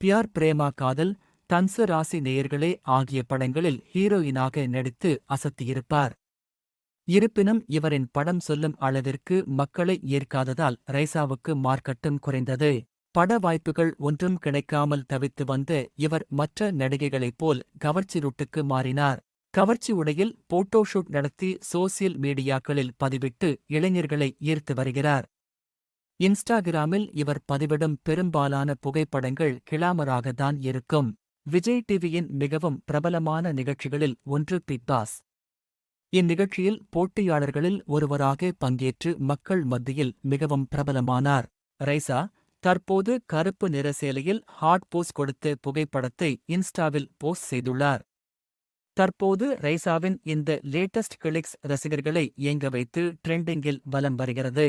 பியார் பிரேமா காதல் தன்சு ராசி நேயர்களே ஆகிய படங்களில் ஹீரோயினாக நடித்து அசத்தியிருப்பார். இருப்பினும் இவரின் படம் சொல்லும் அளவிற்கு மக்களை ஈர்க்காததால் ரைசாவுக்கு மார்க்கட்டும் குறைந்தது. பட வாய்ப்புகள் ஒன்றும் கிடைக்காமல் தவித்து வந்த இவர் மற்ற நடிகைகளைப் போல் கவர்ச்சி ரூட்டுக்கு மாறினார். கவர்ச்சி உடையில் போட்டோஷூட் நடத்தி சோசியல் மீடியாக்களில் பதிவிட்டு இளைஞர்களை ஈர்த்து வருகிறார். இன்ஸ்டாகிராமில் இவர் பதிவிடும் பெரும்பாலான புகைப்படங்கள் கிளாமராக தான் இருக்கும். விஜய் டிவியின் மிகவும் பிரபலமான நிகழ்ச்சிகளில் ஒன்று பிக் பாஸ். இந்நிகழ்ச்சியில் போட்டியாளர்களில் ஒருவராக பங்கேற்று மக்கள் மத்தியில் மிகவும் பிரபலமானார். ரைசா தற்போது கருப்பு நிற சேலையில் ஹாட் போஸ் கொடுத்த புகைப்படத்தை இன்ஸ்டாவில் போஸ்ட் செய்துள்ளார். தற்போது ரைசாவின் இந்த லேட்டஸ்ட் கிளிக்ஸ் ரசிகர்களை இயங்க வைத்து ட்ரெண்டிங்கில் வலம் வருகிறது.